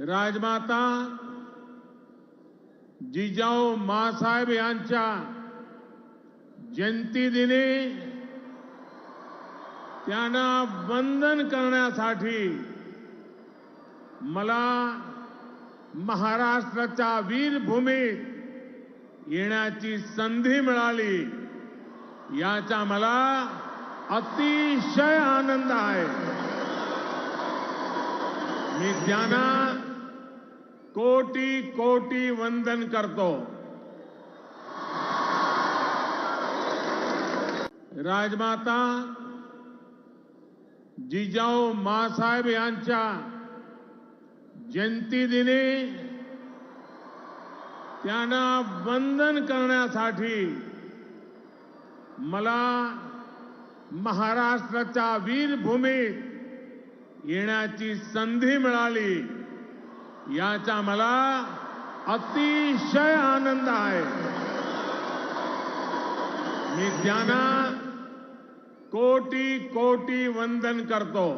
राजमाता जिजाऊ मासाहेब यांच्या जयंतीदिनी त्यांना वंदन करण्यासाठी मला महाराष्ट्राच्या वीरभूमीत येण्याची संधी मिळाली. याचा मला अतिशय आनंद आहे. मी त्यांना कोटी कोटी वंदन करतो। राजमाता जिजाऊ मासाहेब यांच्या जयंतीदिनी त्यांना वंदन करण्यासाठी मला महाराष्ट्राच्या वीरभूमीत येण्याची संधी मिळाली. याचा मला अतिशय आनंद आहे. मी त्यांना कोटी कोटी वंदन करतो